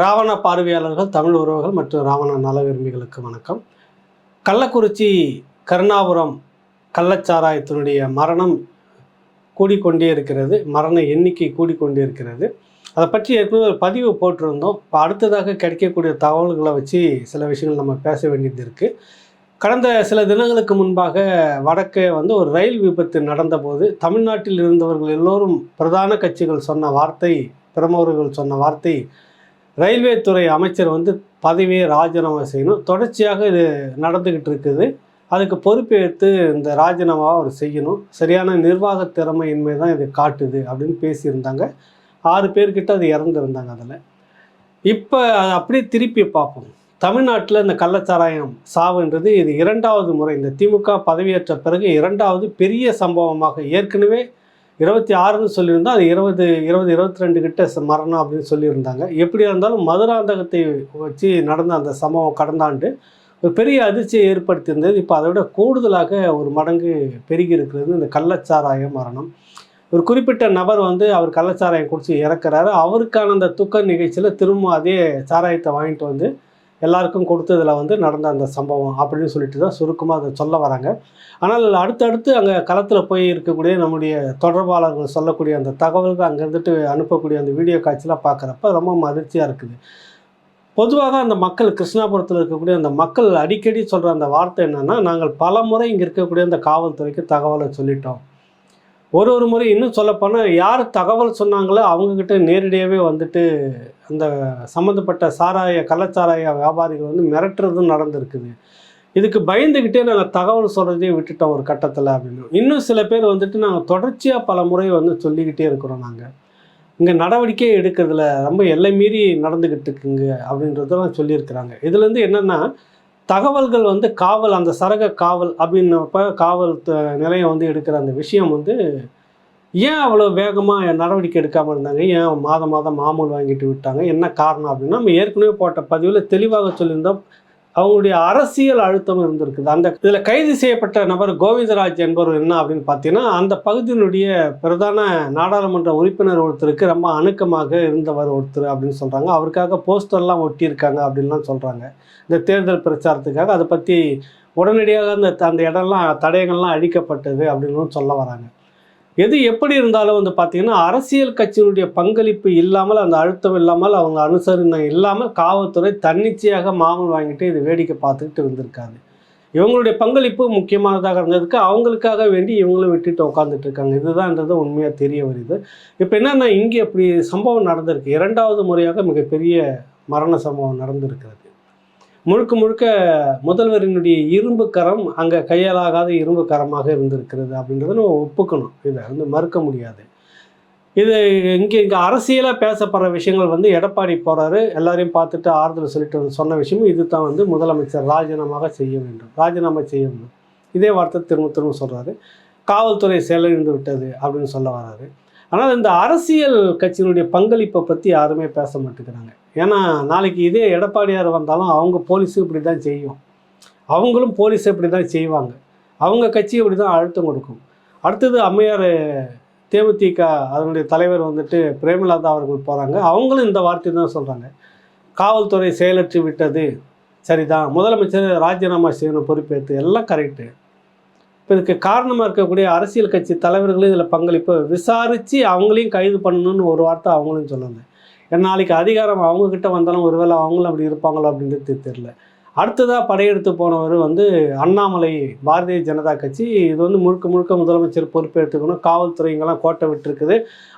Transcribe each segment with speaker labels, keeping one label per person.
Speaker 1: ராவண பார்வையாளர்கள் தமிழ் உறவுகள் மற்றும் ராவண நல விரும்பிகளுக்கு வணக்கம். கள்ளக்குறிச்சி கருணாபுரம் கள்ளச்சாராயத்தினுடைய மரணம் கூடிக்கொண்டே இருக்கிறது. மரண எண்ணிக்கை கூடிக்கொண்டே இருக்கிறது. அதை பற்றி ஏற்கனவே ஒரு பதிவு போட்டிருந்தோம். இப்போ அடுத்ததாக கிடைக்கக்கூடிய தகவல்களை வச்சு சில விஷயங்கள் நம்ம பேச வேண்டியது இருக்குது கடந்த சில தினங்களுக்கு முன்பாக வடக்கே வந்து ஒரு ரயில் விபத்து நடந்தபோது தமிழ்நாட்டில் இருந்தவர்கள் எல்லோரும் பிரதான கட்சிகள் சொன்ன வார்த்தை பிரமுகர்கள் சொன்ன வார்த்தை ரயில்வே துறை அமைச்சர் வந்து பதவியை ராஜினாமா செய்யணும். தொடர்ச்சியாக இது நடந்துக்கிட்டு இருக்குது. அதுக்கு பொறுப்பேற்று இந்த ராஜினாமா அவர் செய்யணும். சரியான நிர்வாக திறமையின்மை தான் இது காட்டுது அப்படின்னு பேசியிருந்தாங்க. ஆறு பேர்கிட்ட அது இறந்துருந்தாங்க அதில். இப்போ அதை அப்படியே திருப்பி பார்ப்போம். தமிழ்நாட்டில் இந்த கள்ளச்சாராயம் சாவுன்றது இது இரண்டாவது முறை. இந்த திமுக பதவியேற்ற பிறகு இரண்டாவது பெரிய சம்பவமாக ஏற்கனவே இருபத்தி ஆறுன்னு சொல்லியிருந்தோம் அது இருபது இருபது இருபத்தி ரெண்டு கிட்ட மரணம் அப்படின்னு சொல்லியிருந்தாங்க. எப்படியா இருந்தாலும் மதுராந்தகத்தை வச்சு நடந்த அந்த சம்பவம் கடந்த ஆண்டு ஒரு பெரிய அதிர்ச்சியை ஏற்படுத்தியிருந்தது. இப்போ அதை விட கூடுதலாக ஒரு மடங்கு பெருகி இருக்கிறது இந்த கள்ளச்சாராய மரணம். ஒரு குறிப்பிட்ட நபர் வந்து அவர் கள்ளச்சாராயம் குடிச்சு இறக்குறாரு. அவருக்கான அந்த துக்க நிகழ்ச்சியில் திரும்ப அதே சாராயத்தை வாங்கிட்டு வந்து எல்லாருக்கும் கொடுத்ததில் வந்து நடந்த அந்த சம்பவம் அப்படின்னு சொல்லிட்டு தான் சுருக்கமாக அதை சொல்ல வராங்க. ஆனால் அடுத்தடுத்து அங்கே களத்தில் போய் இருக்கக்கூடிய நம்முடைய தொடர்பாளர்கள் சொல்லக்கூடிய அந்த தகவல்கள் அங்கே இருந்துட்டு அனுப்பக்கூடிய அந்த வீடியோ காட்சிலாம் பார்க்குறப்ப ரொம்ப மகிழ்ச்சியாக இருக்குது. பொதுவாக அந்த மக்கள் கிருஷ்ணாபுரத்தில் இருக்கக்கூடிய அந்த மக்கள் அடிக்கடி சொல்கிற அந்த வார்த்தை என்னென்னா நாங்கள் பல முறை இங்கே இருக்கக்கூடிய அந்த காவல்துறைக்கு தகவலை சொல்லிட்டோம். ஒரு ஒரு முறை இன்னும் சொல்லப்போனால் யார் தகவல் சொன்னாங்களோ அவங்கக்கிட்ட நேரடியாகவே வந்துட்டு அந்த சம்மந்தப்பட்ட சாராய கள்ளச்சாராய வியாபாரிகள் வந்து மிரட்டுறதும் நடந்திருக்குது. இதுக்கு பயந்துக்கிட்டே நாங்கள் தகவல் சொல்கிறதே விட்டுட்டோம் ஒரு கட்டத்தில் அப்படின்னு. இன்னும் சில பேர் வந்துட்டு நாங்கள் தொடர்ச்சியாக பல முறை வந்து சொல்லிக்கிட்டே இருக்கிறோம் நாங்கள் இங்கே நடவடிக்கை எடுக்கிறதுல ரொம்ப எல்லை மீறி நடந்துக்கிட்டு இருக்குங்க அப்படின்றதெல்லாம் சொல்லியிருக்கிறாங்க. இதுலேருந்து என்னென்னா தகவல்கள் வந்து காவல் அந்த சரக காவல் அப்படின்னப்ப காவல் நிலையம் வந்து எடுக்கிற அந்த விஷயம் வந்து ஏன் அவ்வளோ வேகமாக நடவடிக்கை எடுக்காமல் இருந்தாங்க? ஏன் மாதம் மாதம் மாமூல் வாங்கிட்டு விட்டாங்க? என்ன காரணம் அப்படின்னா நம்ம ஏற்கனவே போட்ட பதிவில் தெளிவாக சொல்லியிருந்தோம் அவங்களுடைய அரசியல் அழுத்தம் இருந்திருக்குது. அந்த இதில் கைது செய்யப்பட்ட நபர் கோவிந்தராஜ் என்பவர் என்ன அப்படின்னு பார்த்தீங்கன்னா அந்த பகுதியினுடைய பிரதான நாடாளுமன்ற உறுப்பினர் ஒருத்தருக்கு ரொம்ப அணுக்கமாக இருந்தவர் ஒருத்தர் அப்படின்னு சொல்கிறாங்க அவருக்காக போஸ்டர்லாம் ஒட்டியிருக்காங்க அப்படின்லாம் சொல்கிறாங்க இந்த தேர்தல் பிரச்சாரத்துக்காக. அதை பற்றி உடனடியாக அந்த அந்த இடம்லாம் தடயங்கள்லாம் அழிக்கப்பட்டது அப்படின்னு சொல்ல வராங்க. எது எப்படி இருந்தாலும் வந்து பார்த்தீங்கன்னா அரசியல் கட்சியினுடைய பங்களிப்பு இல்லாமல் அந்த அழுத்தம் இல்லாமல் அவங்க அனுசரணை இல்லாமல் காவல்துறை தன்னிச்சையாக மாமன் வாங்கிட்டு இது வேடிக்கை பார்த்துக்கிட்டு இருந்திருக்காங்க. இவங்களுடைய பங்களிப்பு முக்கியமானதாக இருந்ததுக்கு அவங்களுக்காக வேண்டி இவங்களும் விட்டுட்டு உட்காந்துட்டு இருக்காங்க. இதுதான்ன்றது உண்மையாக தெரிய வருது. இப்போ என்னென்னா இங்கே இப்படி சம்பவம் நடந்திருக்கு. இரண்டாவது முறையாக மிகப்பெரிய மரண சம்பவம் நடந்திருக்கிறது. முழுக்க முழுக்க முதல்வரினுடைய இரும்பு கரம் அங்கே கையாலாகாத இரும்பு கரமாக இருந்திருக்கிறது அப்படின்றத நம்ம ஒப்புக்கணும். இதை வந்து மறுக்க முடியாது. இது இங்கே இங்கே அரசியலாக பேசப்படுற விஷயங்கள் வந்து எடப்பாடி போகிறாரு எல்லாரையும் பார்த்துட்டு ஆறுதல் சொல்லிட்டு வந்து சொன்ன விஷயமும் இது தான் வந்து முதலமைச்சர் ராஜினாமாக செய்ய வேண்டும். ராஜினாமா செய்ய வேண்டும். இதே வார்த்தை திரும்ப திரும்ப சொல்கிறாரு காவல்துறை செயலிழந்து விட்டது அப்படின்னு சொல்ல வராரு. ஆனால் இந்த அரசியல் கட்சியினுடைய பங்களிப்பை பற்றி யாருமே பேச மாட்டேங்கிறாங்க. ஏன்னா நாளைக்கு இதே எடப்பாடியார் வந்தாலும் அவங்க போலீஸும் இப்படி தான் செய்யும். அவங்களும் போலீஸ் இப்படி தான் செய்வாங்க. அவங்க கட்சி இப்படி தான் அழுத்தம் கொடுக்கும். அடுத்தது அம்மையார் தேமுதிக அதனுடைய தலைவர் வந்துட்டு பிரேமலதா அவர்கள் போகிறாங்க அவங்களும் இந்த வார்த்தை தான் சொல்கிறாங்க காவல்துறை செயலற்று விட்டது. சரிதான். முதலமைச்சர் ராஜினாமா செய்யணும் பொறுப்பேற்று. எல்லாம் கரெக்டு இப்போ இதுக்கு காரணமாக இருக்கக்கூடிய அரசியல் கட்சி தலைவர்களும் இதில் பங்களிப்பு விசாரித்து அவங்களையும் கைது பண்ணணும்னு ஒரு வார்த்தை அவங்களும் சொன்னாங்க. நாளைக்கு அதிகாரம் அவங்கக்கிட்ட வந்தாலும் ஒருவேளை அவங்களும் அப்படி இருப்பாங்களோ அப்படின்றது தெரியல. அடுத்ததாக படையெடுத்து போனவர் வந்து அண்ணாமலை பாரதிய ஜனதா கட்சி. இது வந்து முழுக்க முழுக்க முதலமைச்சர் பொறுப்பேற்றுக்கணும் காவல்துறைங்கெல்லாம் கோட்டை விட்டுருக்குது.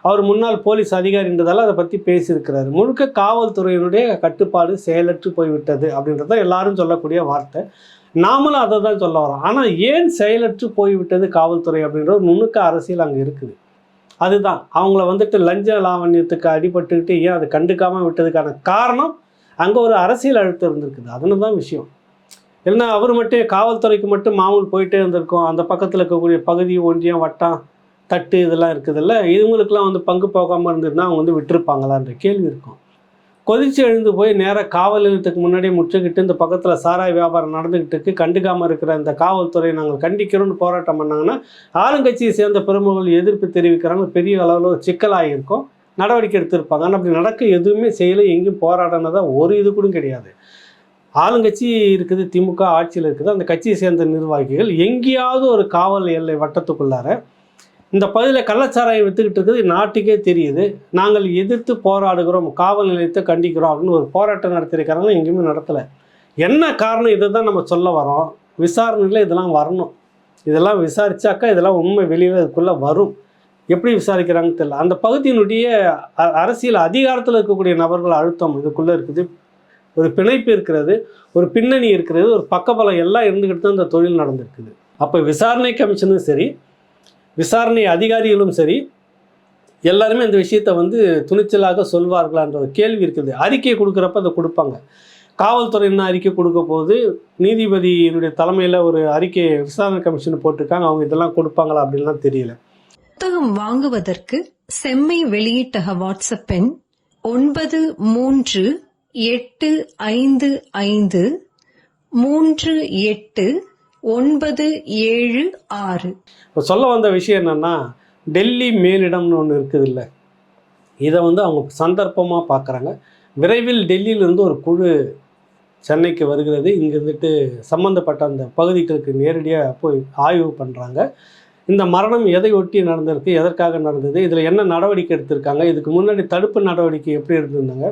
Speaker 1: அவர் முன்னாள் போலீஸ் அதிகாரின்றதால அதை பற்றி பேசியிருக்கிறாரு. முழுக்க காவல்துறையினுடைய கட்டுப்பாடு செயலற்று போய்விட்டது அப்படின்றத எல்லாரும் சொல்லக்கூடிய வார்த்தை. நாமளும் அதை தான் சொல்ல வரோம். ஆனால் ஏன் செயலற்று போய்விட்டது காவல்துறை அப்படின்ற ஒரு நுணுக்க அரசியல் அங்கே இருக்குது. அதுதான். அவங்கள வந்துட்டு லஞ்ச லாவண்யத்துக்கு அடிபட்டுக்கிட்டு ஏன் அதை கண்டுக்காமல் விட்டதுக்கான காரணம் அங்கே ஒரு அரசியல் அழுத்தம் இருந்திருக்குது. அதுன்னு தான் விஷயம். இல்லைன்னா அவர் மட்டும் காவல்துறைக்கு மட்டும் மாமூல் போயிட்டே இருந்திருக்கும். அந்த பக்கத்தில் இருக்கக்கூடிய பகுதி ஒன்றியம் வட்டம் தட்டு இதெல்லாம் இருக்குதுல்ல. இதுங்களுக்கெல்லாம் வந்து பங்கு போகாமல் இருந்ததுன்னா அவங்க வந்து விட்டுருப்பாங்களான்ற கேள்வி இருக்கும். கொதிச்சு எழுந்து போய் நேராக காவல் நிலையத்துக்கு முன்னாடியே முற்றுகிட்டு இந்த பக்கத்தில் சாராய வியாபாரம் நடந்துக்கிட்டு இருக்கு. கண்டுக்காமல் இருக்கிற இந்த காவல்துறையை நாங்கள் கண்டிக்கிறோம்னு போராட்டம் பண்ணாங்கன்னா ஆளுங்கட்சியை சேர்ந்த பிரமுகர்கள் எதிர்ப்பு தெரிவிக்கிறாங்க. பெரிய அளவில் ஒரு சிக்கலாகியிருக்கும் நடவடிக்கை எடுத்திருப்பாங்க. ஆனால் அப்படி நடக்க எதுவுமே செய்யலை. எங்கேயும் போராடினதா ஒரு இது கூட கிடையாது. ஆளுங்கட்சி இருக்குது திமுக ஆட்சியில் இருக்குது. அந்த கட்சியை சேர்ந்த நிர்வாகிகள் எங்கேயாவது ஒரு காவல் எல்லை வட்டத்துக்குள்ளார இந்த பகுதியில் கள்ளச்சாராயம் வித்துக்கிட்டு இருக்குது. நாட்டுக்கே தெரியுது. நாங்கள் எதிர்த்து போராடுகிறோம். காவல் நிலையத்தை கண்டிக்கிறோம் அப்படின்னு ஒரு போராட்டம் நடத்திருக்கிறாங்க எங்கேயுமே நடத்தலை. என்ன காரணம்? இதை தான் நம்ம சொல்ல வரோம். விசாரணையில் இதெல்லாம் வரணும். இதெல்லாம் விசாரித்தாக்கா இதெல்லாம் உண்மை வெளியில் இதுக்குள்ளே வரும். எப்படி விசாரிக்கிறாங்கன்னு தெரியல. அந்த பகுதியினுடைய அ- அரசியல் அதிகாரத்தில் இருக்கக்கூடிய நபர்கள் அழுத்தம் இதுக்குள்ளே இருக்குது. ஒரு பிணைப்பு இருக்கிறது. ஒரு பின்னணி இருக்கிறது. ஒரு பக்கபலம் எல்லாம் இருந்துக்கிட்டு தான் இந்த தொழில் நடந்திருக்குது. அப்போ விசாரணை கமிஷனும் சரி விசாரணை அதிகாரிகளும் சரி எல்லாருமே இந்த விஷயத்தை வந்து துணிச்சலாக சொல்வார்களான்ற ஒரு கேள்வி இருக்குது. அறிக்கை கொடுக்குறப்ப அதை கொடுப்பாங்க. காவல்துறை என்ன அறிக்கை கொடுக்க போது நீதிபதியினுடைய தலைமையில் ஒரு அறிக்கை விசாரணை கமிஷன் போட்டிருக்காங்க. அவங்க இதெல்லாம் கொடுப்பாங்களா அப்படின்லாம் தெரியல.
Speaker 2: புத்தகம் வாங்குவதற்கு செம்மை வெளியிட்டக வாட்ஸ்அப் எண் ஒன்பது மூன்று எட்டு ஐந்து ஐந்து மூன்று எட்டு ஒன்பது ஏழு ஆறு.
Speaker 1: இப்போ சொல்ல வந்த விஷயம் என்னென்னா டெல்லி மேலிடம்னு ஒன்று இருக்குது இல்லை இதை வந்து அவங்க சந்தர்ப்பமாக பார்க்குறாங்க விரைவில் டெல்லியிலிருந்து ஒரு குழு சென்னைக்கு வருகிறது. இங்கே இருந்துட்டு சம்மந்தப்பட்ட அந்த பகுதிகளுக்கு நேரடியாக போய் ஆய்வு பண்ணுறாங்க இந்த மரணம் எதை ஒட்டி நடந்திருக்கு எதற்காக நடந்தது இதில் என்ன நடவடிக்கை எடுத்திருக்காங்க இதுக்கு முன்னாடி தடுப்பு நடவடிக்கை எப்படி எடுத்திருந்தாங்க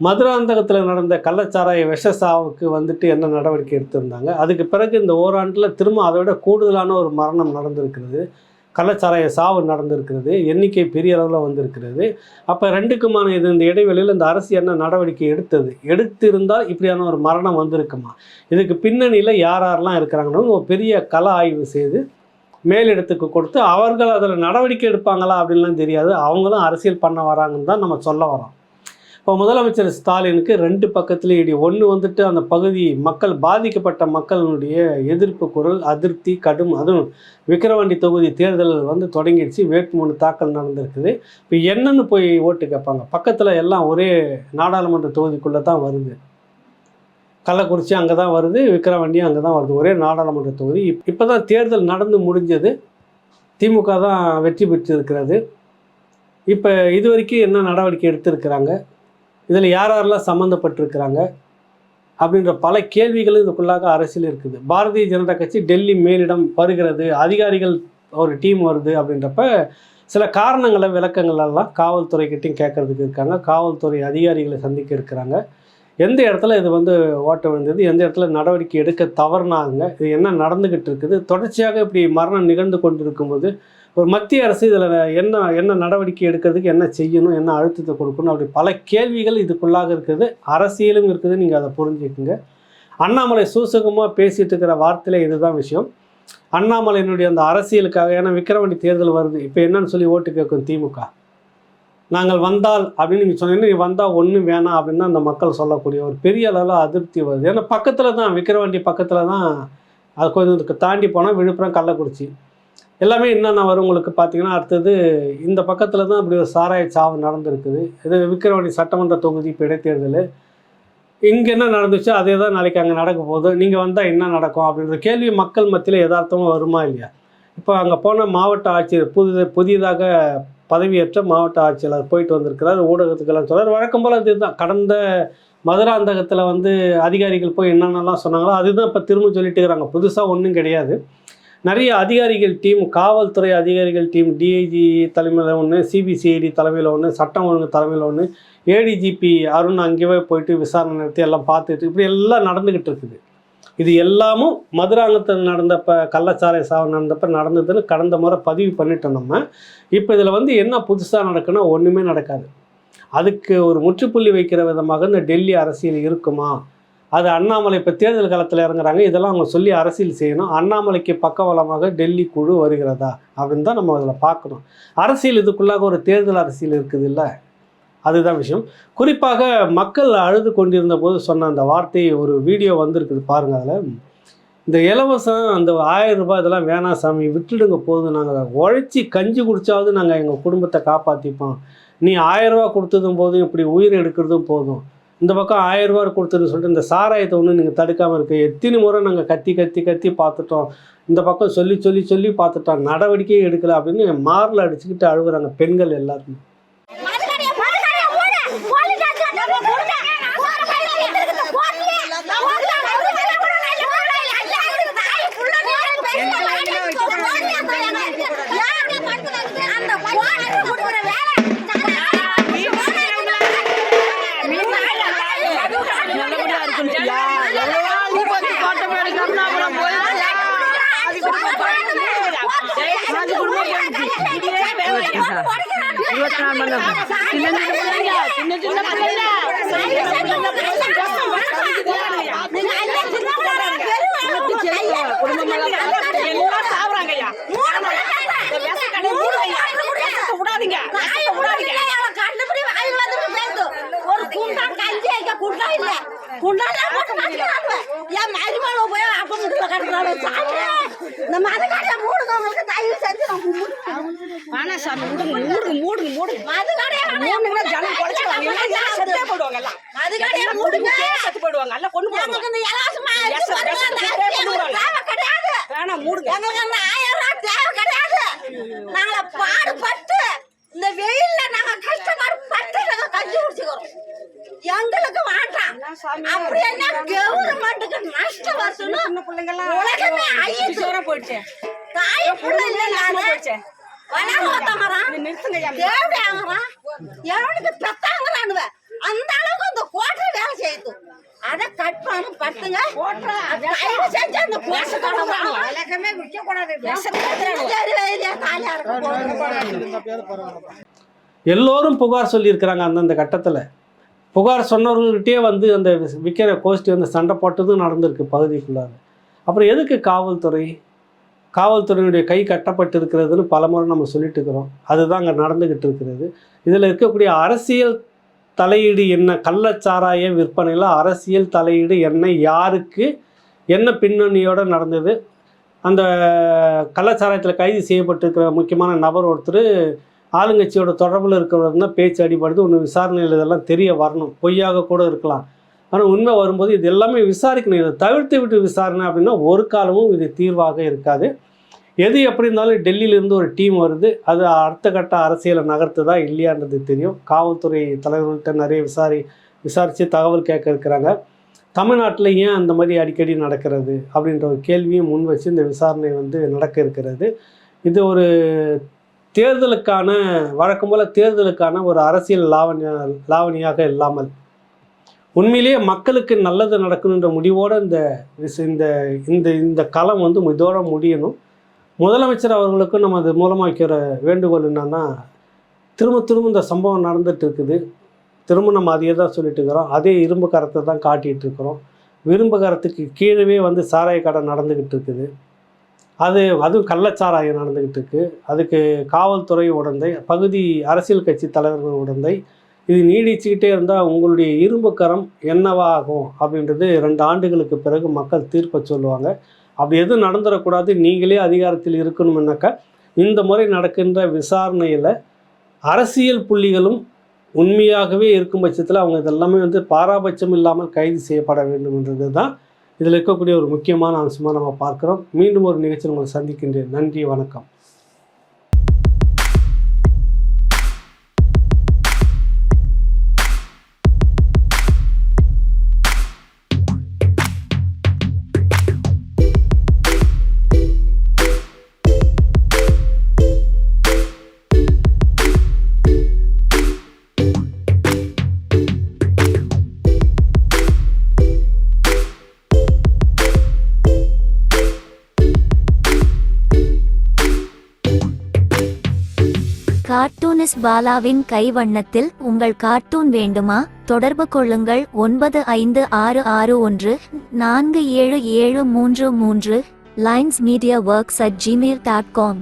Speaker 1: மதுராந்தகத்தில் நடந்த கள்ளச்சாராய விஷசாவுக்கு வந்துட்டு என்ன நடவடிக்கை எடுத்திருந்தாங்க? அதுக்கு பிறகு இந்த ஓராண்டில் திரும்ப அதை விட கூடுதலான ஒரு மரணம் நடந்திருக்கிறது. கள்ளச்சாராய சாவு நடந்திருக்கிறது. எண்ணிக்கை பெரிய அளவில் வந்திருக்கிறது. அப்போ ரெண்டுக்குமான இது இந்த இடைவெளியில் இந்த அரசு என்ன நடவடிக்கை எடுத்தது? எடுத்திருந்தால் இப்படியான ஒரு மரணம் வந்திருக்குமா? இதுக்கு பின்னணியில் யார் யாரெல்லாம் இருக்கிறாங்கன்னு ஒரு பெரிய கல ஆய்வு செய்து மேலிடத்துக்கு கொடுத்து அவர்கள் அதில் நடவடிக்கை எடுப்பாங்களா அப்படின்லாம் தெரியாது. அவங்களும் அரசியல் பண்ண வராங்கன்னு தான் நம்ம சொல்ல வரோம் இப்போ முதலமைச்சர் ஸ்டாலினுக்கு ரெண்டு பக்கத்துலேயும் இடி. ஒன்று வந்துட்டு அந்த பகுதி மக்கள் பாதிக்கப்பட்ட மக்களினுடைய எதிர்ப்பு குரல் அதிருப்தி கடும் அதுவும் விக்கிரவாண்டி தொகுதி தேர்தல் வந்து தொடங்கிடுச்சு. வேட்புமனு தாக்கல் நடந்திருக்குது. இப்போ என்னன்னு போய் ஓட்டு கேட்பாங்க. பக்கத்தில் எல்லாம் ஒரே நாடாளுமன்ற தொகுதிக்குள்ளே தான் வருது. கள்ளக்குறிச்சி அங்கே தான் வருது விக்கிரவாண்டியும் அங்கே தான் வருது. ஒரே நாடாளுமன்ற தொகுதி. இப்போ தான் தேர்தல் நடந்து முடிஞ்சது. திமுக தான் வெற்றி பெற்றிருக்கிறது. இப்போ இது வரைக்கும் என்ன நடவடிக்கை எடுத்திருக்கிறாங்க? இதில் யார் யாரெல்லாம் சம்மந்தப்பட்டிருக்கிறாங்க அப்படின்ற பல கேள்விகளும் இதுக்குள்ளாக அரசியல் இருக்குது. பாரதிய ஜனதா கட்சி டெல்லி மேலிடம் வருகிறது அதிகாரிகள் ஒரு டீம் வருது அப்படின்றப்ப சில காரணங்களை விளக்கங்களெல்லாம் காவல்துறைக்கிட்டையும் கேட்கறதுக்கு இருக்காங்க. காவல்துறை அதிகாரிகளை சந்திக்க இருக்கிறாங்க. எந்த இடத்துல இது வந்து ஓட்ட விழுந்தது எந்த இடத்துல நடவடிக்கை எடுக்க தவறுனாங்க இது என்ன நடந்துக்கிட்டு இருக்குது தொடர்ச்சியாக இப்படி மரணம் நிகழ்ந்து கொண்டு இருக்கும்போது ஒரு மத்திய அரசு இதில் என்ன என்ன நடவடிக்கை எடுக்கிறதுக்கு என்ன செய்யணும் என்ன அழுத்தத்தை கொடுக்கணும் அப்படி பல கேள்விகள் இதுக்குள்ளாக இருக்குது. அரசியலும் இருக்குது நீங்கள் அதை புரிஞ்சுக்குங்க. அண்ணாமலை சூசகமாக பேசிகிட்டு இருக்கிற வார்த்தையில இதுதான் விஷயம். அண்ணாமலையினுடைய அந்த அரசியலுக்காக ஏன்னா விக்கிரவாண்டி தேர்தல் வருது இப்போ என்னன்னு சொல்லி ஓட்டு கேட்கும் திமுக. நாங்கள் வந்தால் அப்படின்னு நீங்கள் சொன்னீங்கன்னா நீ வந்தால் ஒன்றும் வேணாம் அப்படின்னு தான் அந்த மக்கள் சொல்லக்கூடிய ஒரு பெரிய அளவில் அதிருப்தி வருது. ஏன்னா பக்கத்தில் தான் விக்கிரவாண்டி பக்கத்தில் தான் அது கொஞ்சம் தாண்டி போனால் விழுப்புரம் கள்ளக்குறிச்சி. எல்லாமே என்னென்ன வரும் உங்களுக்கு பார்த்தீங்கன்னா அடுத்தது இந்த பக்கத்தில் தான் இப்படி ஒரு சாராய சாவு நடந்திருக்குது. இது விக்கிரவாணி சட்டமன்ற தொகுதி இப்போ இடைத்தேர்தல். இங்கே என்ன நடந்துச்சோ அதே தான் நாளைக்கு அங்கே நடக்க போகுது. நீங்கள் வந்தால் என்ன நடக்கும் அப்படின்ற கேள்வி மக்கள் மத்தியில் யதார்த்தமாக வருமா இல்லையா? இப்போ அங்கே போன மாவட்ட ஆட்சியர் புது புதிதாக பதவியேற்ற மாவட்ட ஆட்சியாளர் போயிட்டு வந்திருக்கிறார். ஊடகத்துக்கெல்லாம் சொல்கிறார் வழக்கம் போல் இதுதான். கடந்த மதுராந்தகத்தில் வந்து அதிகாரிகள் போய் என்னென்னலாம் சொன்னாங்களோ அதுதான் இப்போ திரும்ப சொல்லிட்டு இருக்கிறாங்க. புதுசாக ஒன்றும் கிடையாது. நிறைய அதிகாரிகள் டீம் காவல்துறை அதிகாரிகள் டீம் டிஐஜி தலைமையில் ஒன்று சிபிசிஐடி தலைமையில் ஒன்று சட்டம் ஒழுங்கு தலைமையில் ஒன்று ஏடிஜிபி அருண் அங்கேயே போயிட்டு விசாரணை நடத்தி எல்லாம் பார்த்துட்டு இப்படி எல்லாம் நடந்துக்கிட்டு இருக்குது. இது எல்லாமும் மதுராங்கத்தில் நடந்தப்ப கள்ளச்சாலை சாவு நடந்தப்ப நடந்ததுன்னு கடந்த முறை பதிவு பண்ணிட்டோம் நம்ம. இப்போ இதில் வந்து என்ன புதுசாக நடக்குன்னா ஒன்றுமே நடக்காது. அதுக்கு ஒரு முற்றுப்புள்ளி வைக்கிற விதமாக இந்த டெல்லி அரசியல் இருக்குமா? அது அண்ணாமலை இப்போ தேர்தல் காலத்தில் இறங்குறாங்க. இதெல்லாம் அவங்க சொல்லி அரசியல் செய்யணும். அண்ணாமலைக்கு பக்கவலமாக டெல்லி குழு வருகிறதா? அப்படின்னு தான் நம்ம அதில் பார்க்கணும். அரசியல் இதுக்குள்ளாக ஒரு தேர்தல் அரசியல் இருக்குது இல்லை? அதுதான் விஷயம். குறிப்பாக மக்கள் அழுது கொண்டிருந்த போது சொன்ன அந்த வார்த்தை ஒரு வீடியோ வந்திருக்குது பாருங்கள் அதில். இந்த இலவசம் அந்த ஆயிரம் ரூபாய் இதெல்லாம் வேணாம் சாமி விட்டுடுங்க போதும். நாங்கள் உழைச்சி கஞ்சி குடித்தாவது நாங்கள் எங்கள் குடும்பத்தை காப்பாற்றிப்போம் நீ ஆயிரம் ரூபா கொடுத்ததும் போதும் இப்படி உயிர் எடுக்கிறதும் போதும். இந்த பக்கம் ஆயிரம் ரூபாய் கொடுத்துன்னு சொல்லிட்டு இந்த சாராயத்தை ஒன்று நீங்கள் தடுக்காமல் இருக்கு. எத்தனை முறை நாங்கள் கத்தி கத்தி கத்தி பார்த்துட்டோம். இந்த பக்கம் சொல்லி சொல்லி சொல்லி பார்த்துட்டோம். நடவடிக்கையே எடுக்கலை அப்படின்னு மாரில் அடிச்சுக்கிட்டு அழுகுறாங்க பெண்கள் எல்லாருமே.
Speaker 3: சின்ன சின்ன பிள்ளைங்க சின்ன சின்ன பிள்ளைங்க விடாதீங்க
Speaker 4: ஒரு குண்டான் கஞ்சி குண்டா இல்ல என் மருமகளை போய் அப்ப முடியல கட்டுறாங்க இந்த மதுக்கடையை மூடுங்க உங்களுக்கு தயவு செஞ்சு நான் கும்பிடுறேன்.
Speaker 3: ஆனா சாமி மூடுங்க மூடுங்க மூடுங்க மூடுங்க
Speaker 4: மதுக்கடையை
Speaker 3: ஜனம்
Speaker 4: மூடுங்க.
Speaker 3: செத்து எல்லாம் கொண்டு போடுவாங்க.
Speaker 4: இந்த இலவசமா.
Speaker 3: தேவை
Speaker 4: கிடையாது.
Speaker 3: வேணாம் மூடுங்க.
Speaker 4: எங்களுக்கு அந்த ஆயிரம் ரூபாய் தேவை கிடையாது. நாங்கள பாடுபட்டு இந்த வெயில்ல நாங்க கஷ்டப்பட்டு பட்டு நாங்க கஞ்சி குடிச்சுக்கிறோம் எங்களுக்கு வேண்டாம் அப்படி என்ன கவர்மெண்ட்டுக்கு நஷ்டம்
Speaker 3: சின்ன
Speaker 4: வரணும்
Speaker 3: பிள்ளைங்கெல்லாம்
Speaker 4: உலகமே.
Speaker 3: சோறா போயிடுச்சு.
Speaker 4: தாய் புள்ள இல்ல நானு எவனுக்கு பெத்தாங்கிறானுவ அந்த அளவுக்கு அந்த கோட்டை வேலை செய்யுது அதை கட் பண்ணி பட்டுங்க தயவு செஞ்சு அந்த கடவுள்
Speaker 3: விளக்கமே விற்க கூடாது
Speaker 1: எல்லோரும் புகார் சொல்லியிருக்கிறாங்க அந்தந்த கட்டத்தில். புகார் சொன்னவர்கள்கிட்டயே வந்து அந்த விற்கிற கோஷ்டி வந்து சண்டை போட்டதும் நடந்திருக்கு பகுதிக்குள்ளார. அப்புறம் எதுக்கு காவல்துறை? காவல்துறையினுடைய கை கட்டப்பட்டு இருக்கிறதுன்னு பலமுறை நம்ம சொல்லிட்டு இருக்கிறோம். அதுதான் அங்கே நடந்துக்கிட்டு இருக்கிறது. இதில் இருக்கக்கூடிய அரசியல் தலையீடு என்ன? கள்ளச்சாராய விற்பனையில் அரசியல் தலையீடு என்ன? யாருக்கு? என்ன பின்னணியோடு நடந்தது? அந்த கள்ளச்சாராயத்தில் கைது செய்யப்பட்டிருக்கிற முக்கியமான நபர் ஒருத்தர் ஆளுங்கட்சியோட தொடர்பில் இருக்கிறவர் தான் பேச்சு அடிபடுது ஒன்று விசாரணையில் இதெல்லாம் தெரிய வரணும். பொய்யாக கூட இருக்கலாம். ஆனால் உண்மை வரும்போது இது எல்லாமே விசாரிக்கணும். இதை தவிர்த்து விட்டு விசாரணை அப்படின்னா ஒரு காலமும் இது தீர்வாக இருக்காது. எது எப்படி இருந்தாலும் டெல்லியிலேருந்து ஒரு டீம் வருது. அது அடுத்த கட்ட அரசியலை நகர்த்துதா இல்லையான்றது தெரியும். காவல்துறை தலைவர்கள்ட்ட நிறைய விசாரி விசாரித்து தகவல் கேட்க இருக்கிறாங்க. தமிழ்நாட்டில் ஏன் அந்த மாதிரி அடிக்கடி நடக்கிறது அப்படின்ற ஒரு கேள்வியும் முன் வச்சு இந்த விசாரணை வந்து நடக்க இருக்கிறது. இது ஒரு தேர்தலுக்கான வழக்கம் போல் தேர்தலுக்கான ஒரு அரசியல் லாவணிய லாவணியாக இல்லாமல் உண்மையிலேயே மக்களுக்கு நல்லது நடக்கணுன்ற முடிவோடு இந்த இந்த இந்த இந்த களம் வந்து இதோட முடியணும். முதலமைச்சர் அவர்களுக்கும் நம்ம அது மூலமாக வைக்கிற வேண்டுகோள் என்னன்னா திரும்ப திரும்ப இந்த சம்பவம் நடந்துட்டு இருக்குது. திரும்ப நம்ம அதையே தான் சொல்லிட்டு இருக்கிறோம். அதே இரும்பு கரத்தை தான் காட்டிகிட்டு இருக்கிறோம். விரும்பு கரத்துக்கு கீழே வந்து சாராய கடை நடந்துக்கிட்டு இருக்குது. அது அதுவும் கள்ளச்சாராயம் நடந்துக்கிட்டு இருக்கு. அதுக்கு காவல்துறை உடந்தை பகுதி அரசியல் கட்சி தலைவர்கள் உடந்தை இது நீடிச்சுக்கிட்டே இருந்தால் உங்களுடைய இரும்பு கரம் ஆகும் அப்படின்றது ரெண்டு ஆண்டுகளுக்கு பிறகு மக்கள் தீர்ப்பை சொல்லுவாங்க. அப்படி எதுவும் நடந்துடக்கூடாது நீங்களே அதிகாரத்தில் இருக்கணும்னாக்கா இந்த முறை நடக்கின்ற விசாரணையில் அரசியல் புள்ளிகளும் உண்மையாகவே இருக்கும் பட்சத்தில் அவங்க இதெல்லாமே வந்து பாராபட்சம் இல்லாமல் கைது செய்யப்பட வேண்டும்ன்றது தான் இதில் இருக்கக்கூடிய ஒரு முக்கியமான அம்சமாக நம்ம பார்க்குறோம். மீண்டும் ஒரு நிகழ்ச்சியில் உங்களை சந்திக்கின்றேன். நன்றி வணக்கம்.
Speaker 5: கார்ட்டூனிஸ் பாலாவின் கைவண்ணத்தில் உங்கள் கார்ட்டூன் வேண்டுமா? தொடர்பு கொள்ளுங்கள். ஒன்பது ஐந்து ஆறு ஆறு ஒன்று நான்கு ஏழு ஏழு மூன்று மூன்று. Lines media works at Gmail dot com.